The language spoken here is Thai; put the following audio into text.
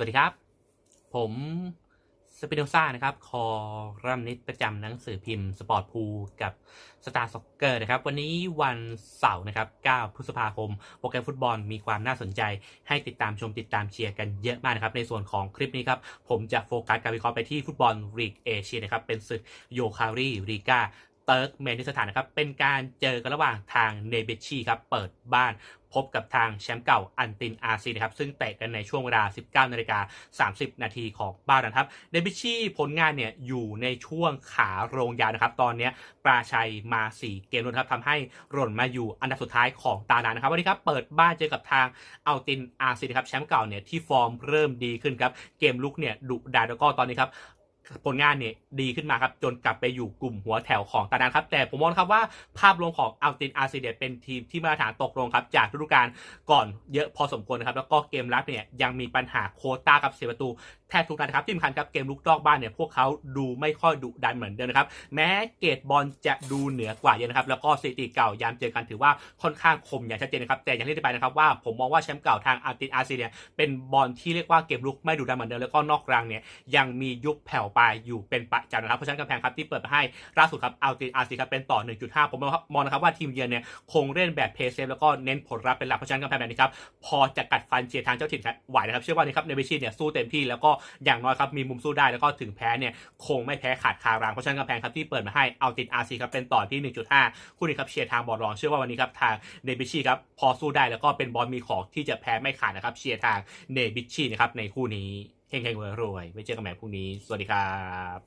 สวัสดีครับ ผมสปิโนซ่านะครับ คอรัมนิตประจำหนังสือพิมพ์สปอร์ตพูกับสตาร์ซ็อกเกอร์นะครับ วันนี้วันเสาร์นะครับ 9 พฤษภาคม โปรแกรมฟุตบอลมีความน่าสนใจ ให้ติดตามชมติดตามเชียร์กันเยอะมากนะครับ ในส่วนของคลิปนี้ครับ ผมจะโฟกัสการวิเคราะห์ไปที่ฟุตบอลลีกเอเชียนะครับ เป็นศึกโยคารีรีกา เติร์กเมนิสถานนะครับ เป็นการเจอกันระหว่างทางเนเบชีครับ เปิดบ้านพบกับทางแชมป์เก่าอันตินอาซีนะครับ ซึ่งเตะกันในช่วงเวลา 19นาฬิกา30 นาทีของบ้านนะครับ เดบิชีผลงานเนี่ยอยู่ในช่วงขาโรงยาวนะครับ ตอนนี้ปราชัยมา 4 เกมรวนครับทำให้หล่นมาอยู่อันดับสุดท้ายของตารางนะครับ วันนี้ครับเปิดบ้านเจอกับทางอัลตินอาซีนะครับ แชมป์เก่าเนี่ยที่ฟอร์มเริ่มดีขึ้นครับ เกมลุกเนี่ยดุดันแล้วก็ตอนนี้ครับ ผลงานเนี่ยดีขึ้นมาครับ จนกลับไปอยู่กลุ่มหัวแถวของตารางครับ แต่ผมมองครับว่าภาพรวมของอัลตินอาซีเดียเป็นทีมที่มาตรฐานตกลงครับ จากฤดูกาลก่อนเยอะพอสมควรนะครับ แล้วก็เกมรับเนี่ยยังมีปัญหาโคต้ากับเสียประตูแทบทุกนัดครับที่สำคัญครับเกมลุกนอกบ้านเนี่ยพวกเขาดูไม่ค่อยดุดันเหมือนเดิมนะครับ แม้เกรดบอลจะดูเหนือกว่าเยอะนะครับ แล้วก็สถิติเก่ายามเจอกันถือว่าค่อนข้างคมอย่างชัดเจนนะครับแต่อย่างที่ได้ไปนะครับว่าผมมองว่าแชมป์เก่าทางอาร์ตินอาซีเนี่ยเป็นบอลที่เรียกว่าเกมลุกไม่ดุดันเหมือนเดิมแล้วก็นอกกลางเนี่ยยังมียุคแผ่วปอยู่เป็นประจำนะครับ เพราะฉะนั้นกำแพงครับที่เปิดมาให้ล่าสุดครับอาติอาซีครับเป็นต่อ 1.5 ผมมองนะครับว่าทีมเยือนเนี่ยคงเล่นแบบเพย์เซฟแล้วก็เน้นผลลัพธ์เป็นหลักเพราะฉะนั้นกำแพงแบบนี้ครับพอจะกัดฟันเชียร์ทางเจ้าถิ่นไหวนะครับเชื่อว่านี่ครับเนเบชีเนี่ยสู้เต็มที่แล้วก็อย่างน้อยครับมีมุมสู้ได้แล้วก็ถึงแพ้เนี่ยคงไม่แพ้ขาดคารางเพราะฉะนั้นกำแพงครับที่เปิดมาให้เอาติดอาซีครับเป็นต่อที่ 1.5 คู่นี้ครับเชียร์ทางบอลรองเชื่อว่าวันนี้ครับทางเนบิชีครับพอสู้ได้แล้วก็เป็นบอลมีของที่จะแพ้ไม่ขาดนะครับเชียร์ทางเนบิชีนะครับในคู่นี้ เฮงเฮงรวยรวยไว้เจอกันใหม่พรุ่งนี้ สวัสดีครับ